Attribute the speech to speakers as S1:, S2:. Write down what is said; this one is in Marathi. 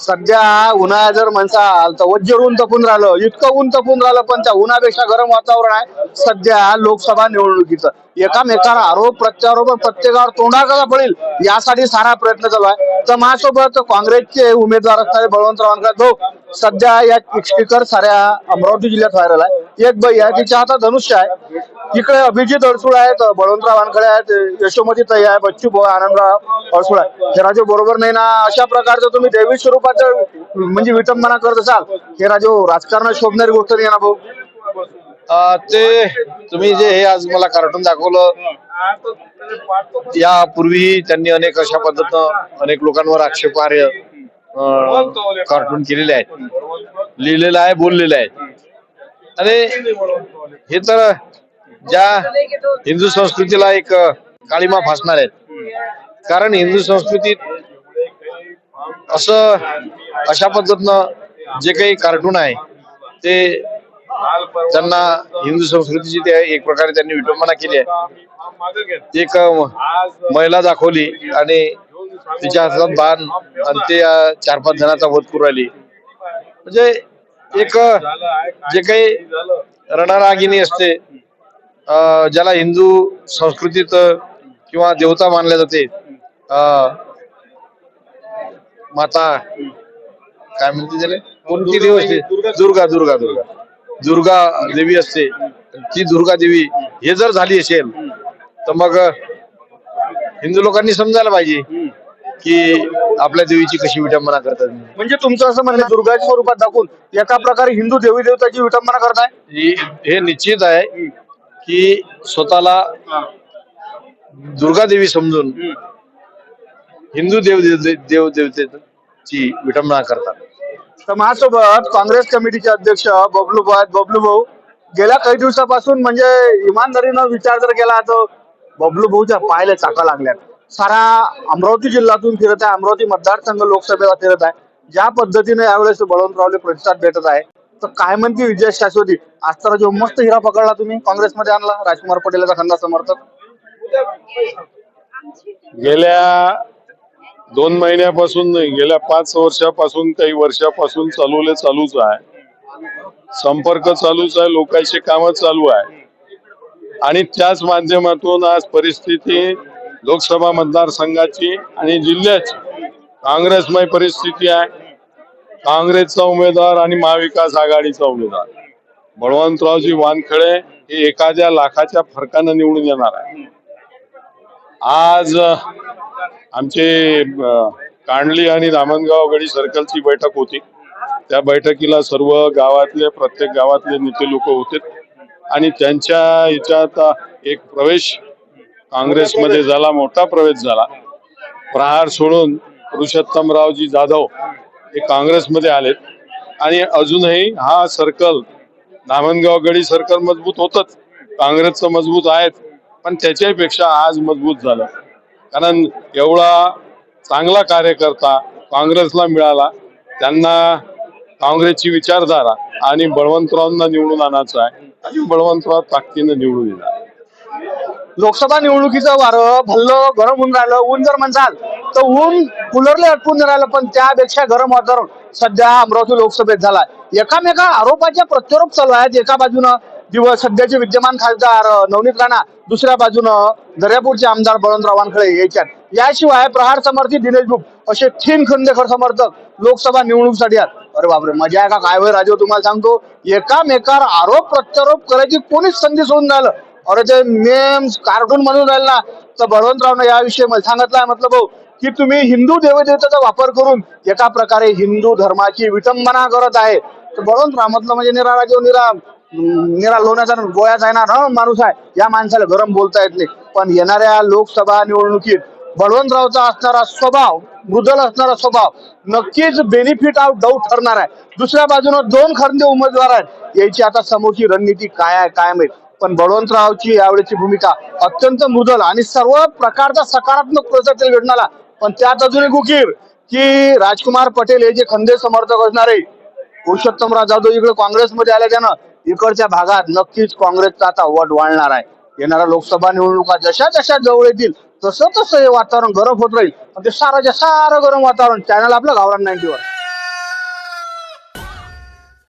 S1: सध्या उन्हाळ्या जर म्हणसाल तर वज्र ऊन तपून राहिलं इतकं ऊन तपून राहिलं पण त्या उन्हापेक्षा गरम वातावरण आहे. सध्या लोकसभा निवडणुकीचं. एकामेकाला आरोप प्रत्यारोप प्रत्येकावर तोंडा कसा पडेल? यासाठी सारा प्रयत्न चालू आहे. तर माझ्यासोबत काँग्रेसचे उमेदवार असणारे बळवंतराव वानखडे भाऊ सध्या या स्पीकर साऱ्या अमरावती जिल्ह्यात व्हायरल आहे. एक बाई आहे तिच्या हातात धनुष्य आहे. इकडे अभिजित अडसूळ आहेत बळवंतराव वानखडे आहेत यशोमती ताई आहे बच्चू भाऊ आनंदराव अडसूळ आहे हे राजू बरोबर नाही ना? अशा प्रकारचं तुम्ही दैवी स्वरूपाचं म्हणजे विटंबना करत असाल हे राजू राजकारणात शोभणारी गोष्ट नाही ना भाऊ?
S2: ते तुम्ही जे हे आज मला कार्टून दाखवलं यापूर्वी त्यांनी अनेक अशा पद्धतीनं अनेक लोकांवर आक्षेपार्ह कार्टून केलेले आहेत. लिहिलेलं आहे बोललेलं आहे. आणि हे तर ज्या हिंदू संस्कृतीला एक काळीमा फासणार आहेत. कारण हिंदू संस्कृतीत असं अशा पद्धतीनं जे काही कार्टून आहे ते त्यांना हिंदू संस्कृतीची ते एक प्रकारे त्यांनी विटंबना केली आहे. एक महिला दाखवली आणि तिच्या हातात बाण आणि ते चार पाच जणांचा वध करू राहिली. म्हणजे एक जे काही रणारागिनी असते ज्याला हिंदू संस्कृतीत किंवा देवता मानल्या जाते अं, माता काय म्हणते त्याला? कोणती देव असते? दुर्गा दुर्गा दुर्गा. दुर्गा देवी असते. ती दुर्गा देवी हे जर झाली असेल तर मग हिंदू लोकांनी समजायला पाहिजे की आपल्या देवीची कशी विटंबना करतात.
S1: म्हणजे तुमचं असं म्हणणं दुर्गाच्या स्वरूपात दाखवून एका प्रकारे हिंदू देवी देवताची विटंबना करताय?
S2: हे निश्चित आहे. की स्वतःला दुर्गा देवी समजून हिंदू देव देव देव देवतेची विटंबना करतात.
S1: तर माझ्यासोबत काँग्रेस कमिटीचे अध्यक्ष बबलू भाऊ बबलू भाऊ. गेल्या काही दिवसापासून म्हणजे इमानदारीनं विचार जर केला तर बबलू भाऊच्या पायाला चाका लागल्यात. सारा अमरावती जिल्ह्यातून फिरत आहे. अमरावती मतदारसंघ लोकसभेला फिरत आहे. ज्या पद्धतीने यावेळेस बळवंतरावले प्रतिसाद भेटत आहे तर काय म्हणते विजय शाश्वती? आजचा जो मस्त हिरा पकडला तुम्ही काँग्रेसमध्ये आणला राजकुमार पटेलचा खंदा समर्थक.
S3: गेल्या दोन महिन्यापासून नाही गेल्या पाच वर्षापासून काही वर्षापासून चालवले चालूच आहे. संपर्क चालूच आहे लोकांची कामं चालू आहे. आणि त्याच माध्यमातून आज परिस्थिती लोकसभा मतदारसंघाची आणि जिल्ह्याची काँग्रेसमय परिस्थिती आहे. काँग्रेसचा उमेदवार आणि महाविकास आघाडीचा उमेदवार. बळवंतरावजी वानखडे हे एखाद्या लाखाच्या फरकानं निवडून येणार आहे आज आमचे कांडली आणि रामनगाव गडी सर्कलची बैठक होती. त्या बैठकीला सर्व गावातले प्रत्येक गावातले नेते लोक होते. आणि त्यांच्या ह्याच्यात एक प्रवेश काँग्रेसमध्ये झाला मोठा प्रवेश झाला. प्रहार सोडून पुरुषोत्तमरावजी जाधव हे काँग्रेसमध्ये आलेत. आणि अजूनही हा सर्कल नामनगाव गडी सर्कल मजबूत होतच. काँग्रेसचं मजबूत आहेत पण त्याच्यापेक्षा आज मजबूत झालं. कारण एवढा चांगला कार्यकर्ता काँग्रेसला मिळाला त्यांना काँग्रेसची विचारधारा आणि बळवंतरावांना निवडून आणायचं आहे. आणि बळवंतराव ताकदीनं निवडून येणार.
S1: लोकसभा निवडणुकीचं वारं भल्लं गरम होऊन राहिलं. ऊन जर म्हणसाल तर ऊन कुलरले अटकून नाही राहिलं पण त्यापेक्षा गरम वातावरण सध्या अमरावती लोकसभेत झाला एकामेका आरोपाच्या प्रत्यारोप चालू आहेत. एका बाजूनं दिवस सध्याचे विद्यमान खासदार नवनीत राणा दुसऱ्या बाजूनं दर्यापूरचे आमदार बळवंतराव वानखळे याच्यात याशिवाय प्रहार समर्थी दिनेश बुक असे तीन खंदेखर समर्थक लोकसभा निवडणुकीसाठी आहेत. अरे बापरे मजा आहे का? काय होय राजे तुम्हाला सांगतो. एकामेकावर आरोप प्रत्यारोप करायची कोणीच संधी सोडून राहिलं. अरे ते मेम कार्टून म्हणून राहील ना तर बळवंतरावनं याविषयी मला सांगितलं आहे. म्हटलं भाऊ की तुम्ही हिंदू देवदेवताचा वापर करून एका प्रकारे हिंदू धर्माची विटंबना करत आहे. तर बळवंतराव म्हटलं म्हणजे निराळा राजीव निरा निरा लोण्याचा गोळ्याचा आहे ना माणूस आहे. या माणसाला गरम बोलता येत नाही. पण येणाऱ्या लोकसभा निवडणुकीत बळवंतरावचा असणारा स्वभाव मृदल असणारा स्वभाव नक्कीच बेनिफिट ऑफ डाऊट ठरणार आहे. दुसऱ्या बाजूनं दोन खंदे उमेदवार आहेत. याची आता समोरची रणनीती काय आहे काय माहिती? पण बळवंतरावची यावेळीची भूमिका अत्यंत मृदल आणि सर्व प्रकारचा सकारात्मक प्रतिसाद घडणारा पण त्यात अजून एक उकीर की राजकुमार पटेल हे जे खंदे समर्थक असणारे पुरुषोत्तमराव जाधव इकडे काँग्रेसमध्ये आल्याच्यानं इकडच्या भागात नक्कीच काँग्रेसचा आता वट वाढणार आहे. येणाऱ्या लोकसभा निवडणुका जशा जशा जवळ येतील तसं तसं हे वातावरण गरम होत राहील. पण ते सारं सारं गरम वातावरण चॅनल आपलं गावरान नाईन्टीवर